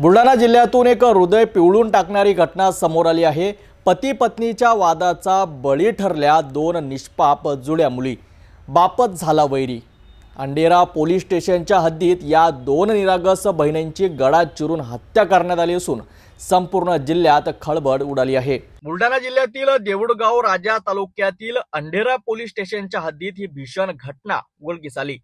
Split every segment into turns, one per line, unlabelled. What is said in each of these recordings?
बुलढाणा जिल्ह्यातून एक हृदय पिवळून टाकणारी घटना समोर आली आहे. पती पत्नीच्या वादाचा बळी ठरल्या दोन निष्पाप जुळ्या मुली. बापत झाला वैरी. अंडेरा पोलीस स्टेशनच्या हद्दीत या दोन निरागस बहिणींची गळा चिरून हत्या करण्यात आली असून संपूर्ण जिल्ह्यात खळबळ उडाली आहे. बुलढाणा जिल्ह्यातील देऊळगाव राजा तालुक्यातील अंढेरा पोलीस स्टेशनच्या हद्दीत ही भीषण घटना उघडकीस आली.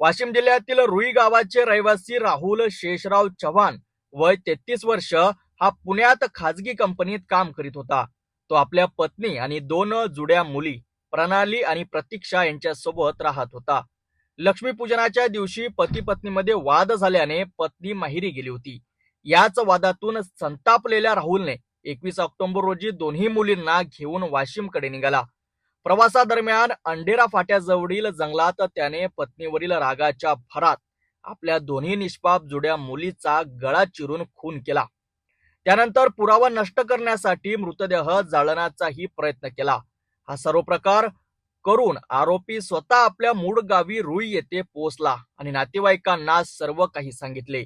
वाशिम जिल्ह्यातील रुई गावाचे रहिवासी राहुल शेषराव चव्हाण वय तेहतीस वर्ष हा पुण्यात खाजगी कंपनीत काम करीत होता. तो आपल्या पत्नी आणि दोन जुड्या मुली प्रणाली आणि प्रतीक्षा यांच्यासोबत राहत होता. लक्ष्मीपूजनाच्या दिवशी पती पत्नीमध्ये वाद झाल्याने पत्नी माहेरी गेली होती. याच वादातून संतापलेल्या राहुलने एकवीस ऑक्टोबर रोजी दोन्ही मुलींना घेऊन वाशिमकडे निघाला. प्रवासादरम्यान अंडेरा फाट्याजवळील जंगलात त्याने पत्नीवरील रागाच्या भरात आपल्या दोन्ही निष्पाप जुड्या मुलीचा गळा चिरून खून केला. त्यानंतर पुरावा नष्ट करण्यासाठी मृतदेह जाळण्याचाही प्रयत्न केला. हा सर्व प्रकार करून आरोपी स्वतः आपल्या मूळ गावी रुई येथे पोहोचला आणि नातेवाईकांना सर्व काही सांगितले.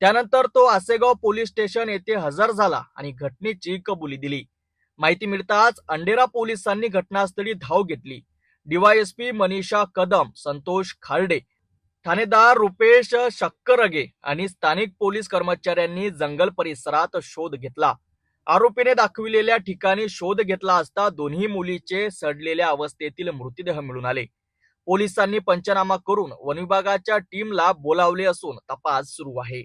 त्यानंतर तो आसेगाव पोलीस स्टेशन येथे हजर झाला आणि घटनेची कबुली दिली. माहिती मिळताच अंडेरा पोलिसांनी घटनास्थळी धाव घेतली. डीवायएसपी मनीषा कदम संतोष खार्डे ठाणेदार रुपेश शक्करगे आणि स्थानिक पोलीस कर्मचाऱ्यांनी जंगल परिसरात शोध घेतला. आरोपीने दाखविलेल्या ठिकाणी शोध घेतला असता दोन्ही मुलीचे सडलेल्या अवस्थेतील मृतदेह मिळून आले. पोलिसांनी पंचनामा करून वनविभागाच्या टीमला बोलावले असून तपास सुरू आहे.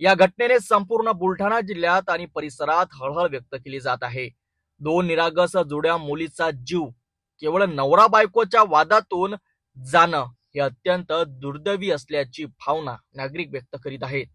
या घटनेने संपूर्ण बुलढाणा जिल्ह्यात आणि परिसरात हळहळ व्यक्त केली जात आहे. दोन निरागस जुड्या मुलीचा जीव केवळ नवरा बायकोच्या वादातून जाणं हे अत्यंत दुर्दैवी असल्याची भावना नागरिक व्यक्त करीत आहेत.